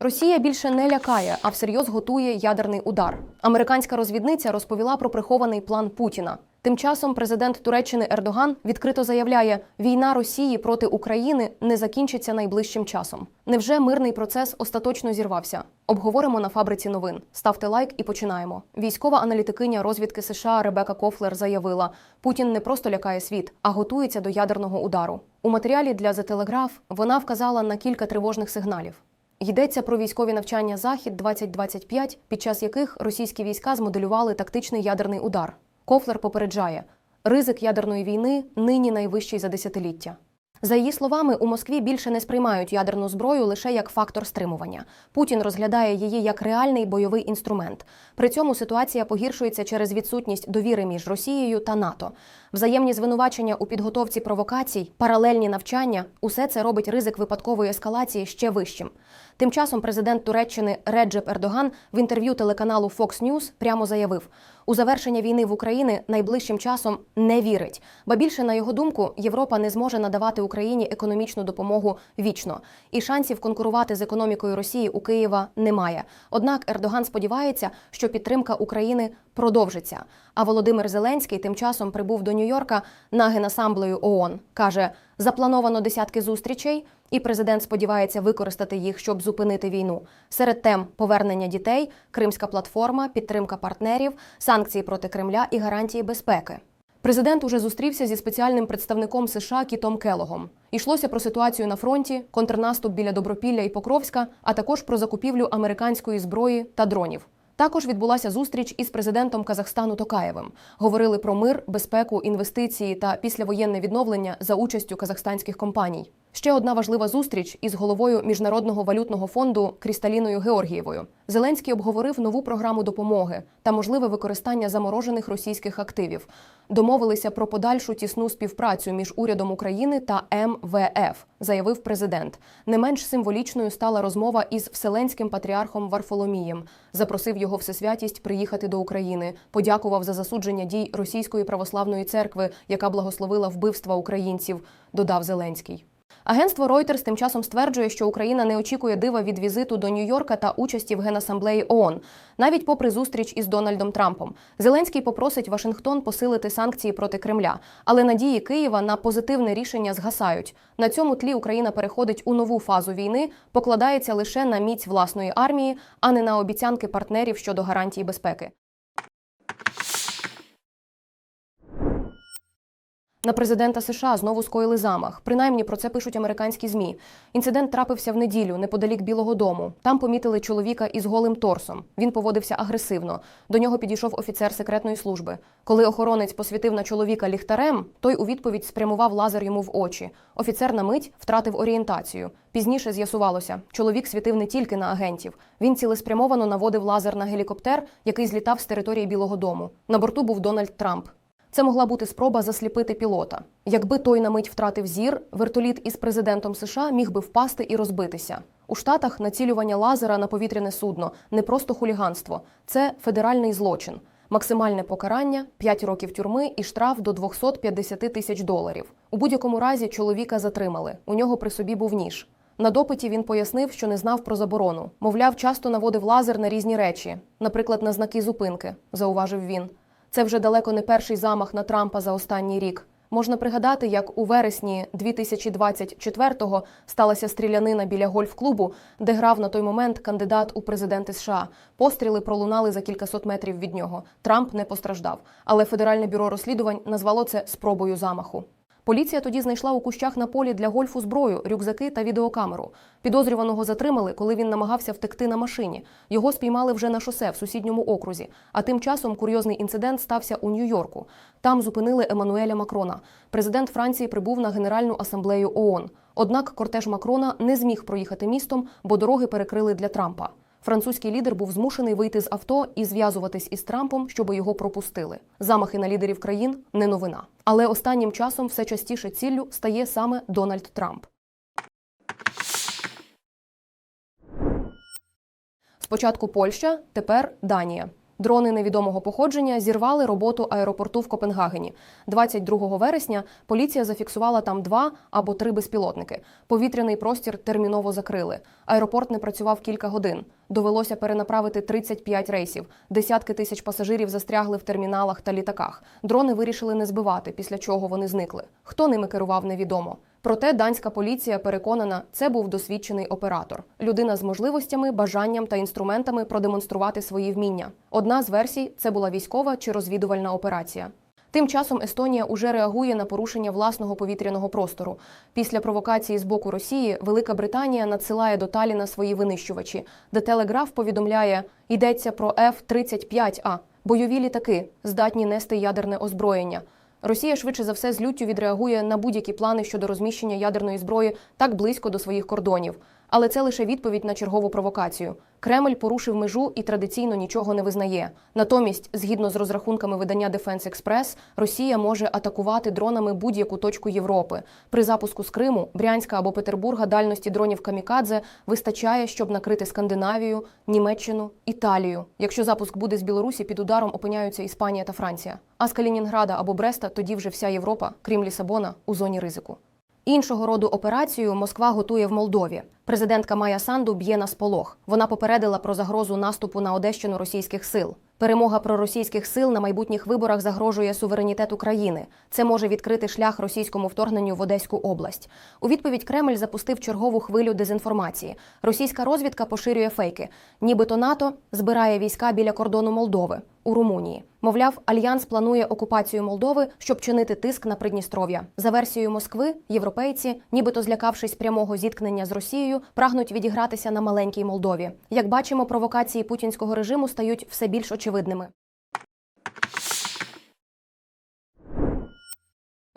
Росія більше не лякає, а всерйоз готує ядерний удар. Американська розвідниця розповіла про прихований план Путіна. Тим часом президент Туреччини Ердоган відкрито заявляє, війна Росії проти України не закінчиться найближчим часом. Невже мирний процес остаточно зірвався? Обговоримо на фабриці новин. Ставте лайк і починаємо. Військова аналітикиня розвідки США Ребека Кофлер заявила: Путін не просто лякає світ, а готується до ядерного удару. У матеріалі для The Telegraph вона вказала на кілька тривожних сигналів. Йдеться про військові навчання Захід 2025 під час яких російські війська змоделювали тактичний ядерний удар. Кофлер попереджає, ризик ядерної війни нині найвищий за десятиліття. За її словами, у Москві більше не сприймають ядерну зброю лише як фактор стримування. Путін розглядає її як реальний бойовий інструмент. При цьому ситуація погіршується через відсутність довіри між Росією та НАТО. Взаємні звинувачення у підготовці провокацій, паралельні навчання усе це робить ризик випадкової ескалації ще вищим. Тим часом президент Туреччини Реджеп Ердоган в інтерв'ю телеканалу Fox News прямо заявив: у завершення війни в Україні найближчим часом не вірить. Ба більше на його думку, Європа не зможе надавати Україні економічну допомогу вічно, і шансів конкурувати з економікою Росії у Києва немає. Однак Ердоган сподівається, що підтримка України продовжиться. А Володимир Зеленський тим часом прибув до Нью-Йорка на генасамблею ООН. каже, заплановано десятки зустрічей, і президент сподівається використати їх, щоб зупинити війну. Серед тем повернення дітей, Кримська платформа, підтримка партнерів, санкції проти Кремля і гарантії безпеки. Президент уже зустрівся зі спеціальним представником США Кітом Келогом. Йшлося про ситуацію на фронті, контрнаступ біля Добропілля і Покровська, а також про закупівлю американської зброї та дронів. Також відбулася зустріч із президентом Казахстану Токаєвим. Говорили про мир, безпеку, інвестиції та післявоєнне відновлення за участю казахстанських компаній. Ще одна важлива зустріч із головою міжнародного валютного фонду Крісталіною Георгієвою. Зеленський обговорив нову програму допомоги та можливе використання заморожених російських активів. Домовилися про подальшу тісну співпрацю між урядом України та МВФ, заявив президент. Не менш символічною стала розмова із вселенським патріархом Варфоломієм. Запросив його всесвятість приїхати до України. Подякував за засудження дій Російської православної церкви, яка благословила вбивства українців. Додав Зеленський. Агентство Reuters тим часом стверджує, що Україна не очікує дива від візиту до Нью-Йорка та участі в генасамблеї ООН, навіть попри зустріч із Дональдом Трампом. Зеленський попросить Вашингтон посилити санкції проти Кремля, але надії Києва на позитивне рішення згасають. На цьому тлі Україна переходить у нову фазу війни, покладається лише на міць власної армії, а не на обіцянки партнерів щодо гарантій безпеки. На президента США знову скоїли замах. Принаймні про це пишуть американські змі. Інцидент трапився в неділю неподалік Білого Дому. Там помітили чоловіка із голим торсом. Він поводився агресивно. До нього підійшов офіцер секретної служби. Коли охоронець посвітив на чоловіка ліхтарем, той у відповідь спрямував лазер йому в очі. Офіцер на мить втратив орієнтацію. Пізніше з'ясувалося, чоловік світив не тільки на агентів. Він цілеспрямовано наводив лазер на гелікоптер, який злітав з території Білого Дому. На борту був Дональд Трамп. Це могла бути спроба засліпити пілота. Якби той на мить втратив зір, вертоліт із президентом США міг би впасти і розбитися. У Штатах націлювання лазера на повітряне судно не просто хуліганство, це федеральний злочин. Максимальне покарання 5 років тюрми і штраф до 250 тисяч доларів. У будь-якому разі чоловіка затримали. У нього при собі був ніж. На допиті він пояснив, що не знав про заборону. Мовляв, часто наводив лазер на різні речі, наприклад, на знаки зупинки, зауважив він. Це вже далеко не перший замах на Трампа за останній рік. Можна пригадати, як у вересні 2024-го сталася стрілянина біля гольф-клубу, де грав на той момент кандидат у президенти США. Постріли пролунали за кількасот метрів від нього. Трамп не постраждав, але федеральне бюро розслідувань назвало це спробою замаху. Поліція тоді знайшла у кущах на полі для гольфу зброю, рюкзаки та відеокамеру. Підозрюваного затримали, коли він намагався втекти на машині. Його спіймали вже на шосе в сусідньому окрузі. А тим часом курйозний інцидент стався у Нью-Йорку. Там зупинили Еммануеля Макрона. Президент Франції прибув на Генеральну асамблею ООН. Однак кортеж Макрона не зміг проїхати містом, бо дороги перекрили для Трампа. Французький лідер був змушений вийти з авто і зв'язуватись із Трампом, щоб його пропустили. Замахи на лідерів країн не новина. Але останнім часом все частіше ціллю стає саме Дональд Трамп. Спочатку Польща, тепер Данія. Дрони невідомого походження зірвали роботу аеропорту в Копенгагені. 22 вересня поліція зафіксувала там два або три безпілотники. Повітряний простір терміново закрили. Аеропорт не працював кілька годин. Довелося перенаправити 35 рейсів. Десятки тисяч пасажирів застрягли в терміналах та літаках. Дрони вирішили не збивати, після чого вони зникли. Хто ними керував, невідомо. Проте данська поліція переконана, це був досвідчений оператор, людина з можливостями, бажанням та інструментами продемонструвати свої вміння. Одна з версій це була військова чи розвідувальна операція. Тим часом Естонія уже реагує на порушення власного повітряного простору. Після провокації з боку Росії Велика Британія надсилає до Таліна свої винищувачі, де телеграф повідомляє, йдеться про F-35А – бойові літаки, здатні нести ядерне озброєння. Росія швидше за все з люттю відреагує на будь-які плани щодо розміщення ядерної зброї так близько до своїх кордонів. Але це лише відповідь на чергову провокацію. Кремль порушив межу і традиційно нічого не визнає. Натомість, згідно з розрахунками видання Defense Express, Росія може атакувати дронами будь-яку точку Європи. При запуску з Криму, Брянська або Петербурга дальності дронів Камікадзе вистачає, щоб накрити Скандинавію, Німеччину, Італію. Якщо запуск буде з Білорусі, під ударом опиняються Іспанія та Франція. А з Калінінграда або Бреста тоді вже вся Європа, крім Лісабона, у зоні ризику. Іншого роду операцію Москва готує в Молдові. Президентка Майя Санду б'є на сполох. Вона попередила про загрозу наступу на Одещину російських сил. Перемога проросійських сил на майбутніх виборах загрожує суверенітету країни. Це може відкрити шлях російському вторгненню в Одеську область. У відповідь Кремль запустив чергову хвилю дезінформації. Російська розвідка поширює фейки. Нібито НАТО збирає війська біля кордону Молдови у Румунії. Мовляв, альянс планує окупацію Молдови, щоб чинити тиск на Придністров'я. За версією Москви, європейці, нібито злякавшись прямого зіткнення з Росією, прагнуть відігратися на маленькій Молдові. Як бачимо, провокації путінського режиму стають все більш очевидними.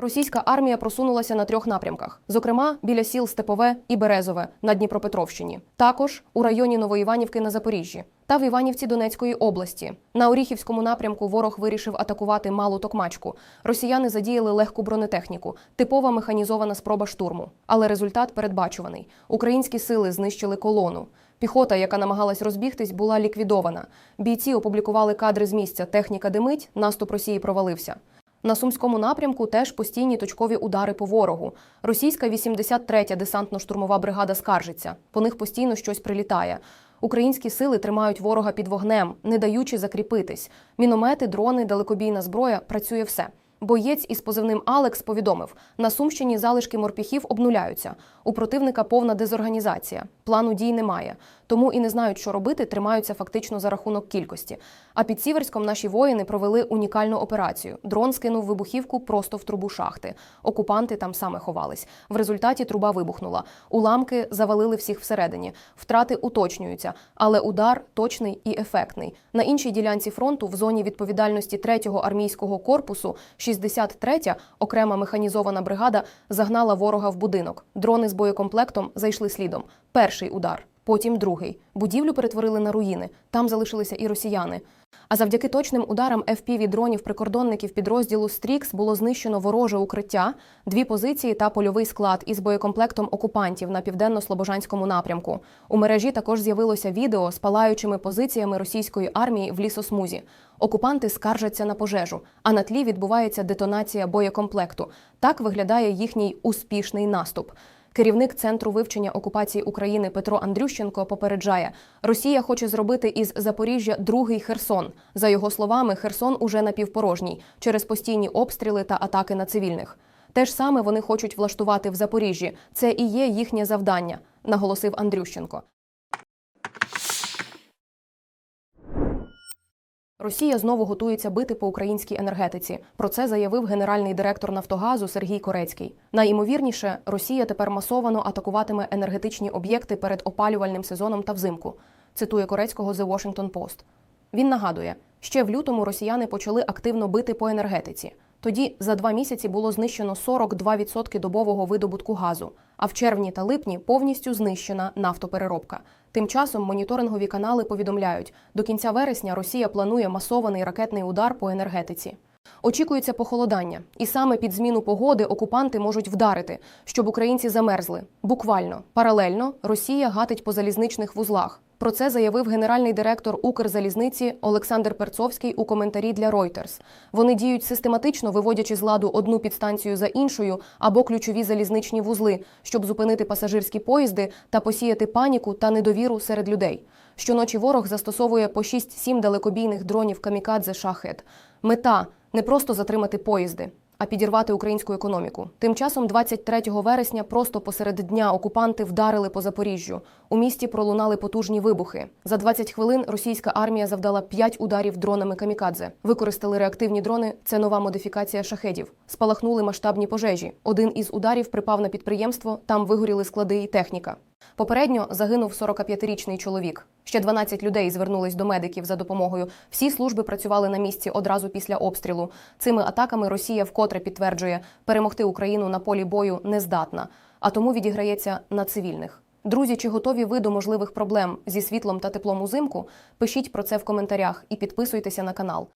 Російська армія просунулася на трьох напрямках: зокрема, біля сіл Степове і Березове на Дніпропетровщині, також у районі Новоіванівки на Запоріжжі та в Іванівці Донецької області. На Оріхівському напрямку ворог вирішив атакувати малу токмачку. Росіяни задіяли легку бронетехніку, типова механізована спроба штурму. Але результат передбачуваний: українські сили знищили колону. Піхота, яка намагалась розбігтись, була ліквідована. Бійці опублікували кадри з місця. Техніка димить, наступ Росії провалився. На сумському напрямку теж постійні точкові удари по ворогу. Російська 83-я десантно-штурмова бригада скаржиться. По них постійно щось прилітає. Українські сили тримають ворога під вогнем, не даючи закріпитись. Міномети, дрони, далекобійна зброя працює все. Боєць із позивним Алекс повідомив: на Сумщині залишки морпіхів обнуляються. У противника повна дезорганізація. Плану дій немає. Тому і не знають, що робити, тримаються фактично за рахунок кількості. А під Сіверськом наші воїни провели унікальну операцію. Дрон скинув вибухівку просто в трубу шахти. Окупанти там саме ховались. В результаті труба вибухнула. Уламки завалили всіх всередині. Втрати уточнюються, але удар точний і ефектний. На іншій ділянці фронту, в зоні відповідальності 3-го армійського корпусу, 63-я окрема механізована бригада загнала ворога в будинок. Дрони з боєкомплектом зайшли слідом. Перший удар. Потім другий. Будівлю перетворили на руїни. Там залишилися і росіяни. А завдяки точним ударам fpv дронів прикордонників підрозділу Стрікс було знищено вороже укриття, дві позиції та польовий склад із боєкомплектом окупантів на південно-слобожанському напрямку. У мережі також з'явилося відео з палаючими позиціями російської армії в лісосмузі. Окупанти скаржаться на пожежу, а на тлі відбувається детонація боєкомплекту. Так виглядає їхній успішний наступ. Керівник центру вивчення окупації України Петро Андрющенко попереджає, Росія хоче зробити із Запоріжжя другий Херсон. За його словами, Херсон уже напівпорожній через постійні обстріли та атаки на цивільних. Те ж саме вони хочуть влаштувати в Запоріжжі. Це і є їхнє завдання, наголосив Андрющенко. Росія знову готується бити по українській енергетиці. Про це заявив генеральний директор Нафтогазу Сергій Корецький. Найімовірніше, Росія тепер масовано атакуватиме енергетичні об'єкти перед опалювальним сезоном та взимку. Цитує Корецького The Washington Post. Він нагадує, ще в лютому росіяни почали активно бити по енергетиці. Тоді за два місяці було знищено 42% добового видобутку газу, а в червні та липні повністю знищена нафтопереробка. Тим часом моніторингові канали повідомляють, до кінця вересня Росія планує масований ракетний удар по енергетиці. Очікується похолодання, і саме під зміну погоди окупанти можуть вдарити, щоб українці замерзли. Буквально паралельно Росія гатить по залізничних вузлах. Про це заявив генеральний директор Укрзалізниці Олександр Перцовський у коментарі для Reuters. Вони діють систематично, виводячи з ладу одну підстанцію за іншою або ключові залізничні вузли, щоб зупинити пасажирські поїзди та посіяти паніку та недовіру серед людей. Щоночі ворог застосовує по 6-7 далекобійних дронів камікадзе шахет. Мета не просто затримати поїзди, а підірвати українську економіку. Тим часом, 23 вересня, просто посеред дня окупанти вдарили по Запоріжжю. У місті пролунали потужні вибухи. За 20 хвилин російська армія завдала 5 ударів дронами камікадзе. Використали реактивні дрони. Це нова модифікація шахедів. Спалахнули масштабні пожежі. Один із ударів припав на підприємство. Там вигоріли склади і техніка. Попередньо загинув 45-річний чоловік. Ще 12 людей звернулись до медиків за допомогою. Всі служби працювали на місці одразу після обстрілу. Цими атаками Росія вкотре підтверджує, перемогти Україну на полі бою не здатна, а тому відіграється на цивільних. Друзі, чи готові ви до можливих проблем зі світлом та теплом узимку? Пишіть про це в коментарях і підписуйтеся на канал.